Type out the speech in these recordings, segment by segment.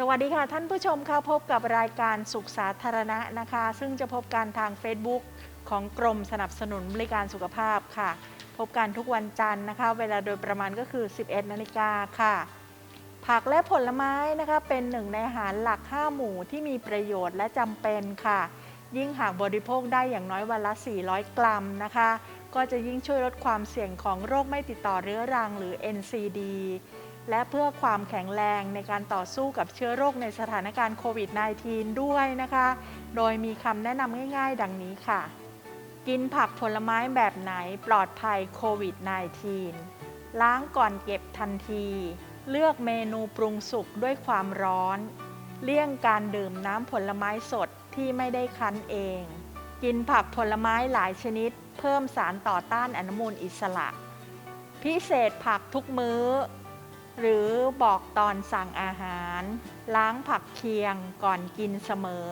สวัสดีค่ะ ท่านผู้ชมค่ะพบกับรายการสุขสาธารณะนะคะ ซึ่งจะพบกันทาง Facebook ของกรมสนับสนุนบริการสุขภาพค่ะ พบกันทุกวันจันทร์นะคะ เวลาโดยประมาณก็คือ 11 นาฬิกาค่ะ ผักและผลไม้นะคะเป็นหนึ่งในอาหารหลัก 5 หมู่ที่มีประโยชน์และจำเป็นค่ะ ยิ่งหากบริโภคได้อย่างน้อยวันละ 400 กรัมนะคะ ก็จะยิ่งช่วยลดความเสี่ยงของโรคไม่ติดต่อเรื้อรังหรือ NCD และเพื่อความแข็งแรงในการต่อสู้กับเชื้อโรคในสถานการณ์โควิด -19 ด้วยนะคะ โดยมีคำแนะนำง่ายๆ ดังนี้ค่ะ กินผักผลไม้แบบไหนปลอดภัยโควิด -19 ล้างก่อนเก็บทันที เลือกเมนูปรุงสุกด้วยความร้อน เลี่ยงการดื่มน้ำผลไม้สดที่ไม่ได้คั้นเอง กินผักผลไม้หลายชนิด เพิ่มสารต่อต้านอนุมูลอิสระ พิเศษผักทุกมื้อ หรือบอกตอนสั่งอาหาร ล้างผักเคียงก่อนกินเสมอ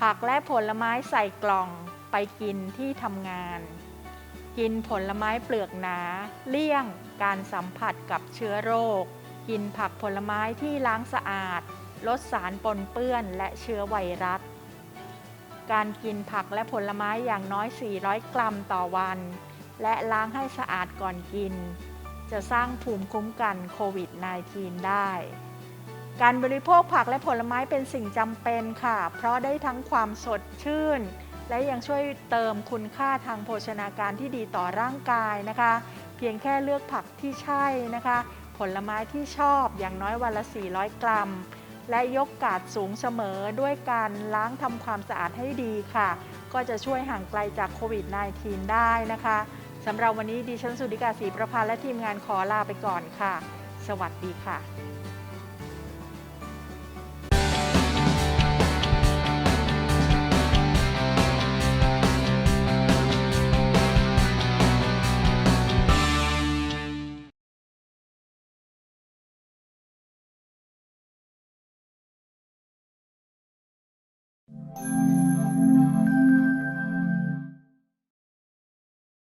ผักและผลไม้ใส่กล่องไปกินที่ทำงาน กินผลไม้เปลือกหนา เลี่ยงการสัมผัสกับเชื้อโรค กินผักผลไม้ที่ล้างสะอาด ลดสารปนเปื้อนและเชื้อไวรัส การกินผักและผลไม้อย่างน้อย 400 กรัมต่อวัน และล้างให้สะอาดก่อนกิน จะสร้างภูมิคุ้มกันโควิด -19 ได้ การบริโภคผักและผลไม้เป็นสิ่งจำเป็นค่ะ เพราะได้ทั้งความสดชื่น และยังช่วยเติมคุณค่าทางโภชนาการที่ดีต่อร่างกายนะคะ เพียงแค่เลือกผักที่ใช่นะคะ ผลไม้ที่ชอบอย่างน้อยวันละ 400 กรัม และยกกาดสูงเสมอด้วยการล้างทำความสะอาดให้ดีค่ะ ก็จะช่วยห่างไกลจากโควิด -19 ได้นะคะ สำหรับวันนี้ดิฉันสุดิกาศรีประพันธ์และทีมงานขอลาไปก่อนค่ะ สวัสดีค่ะ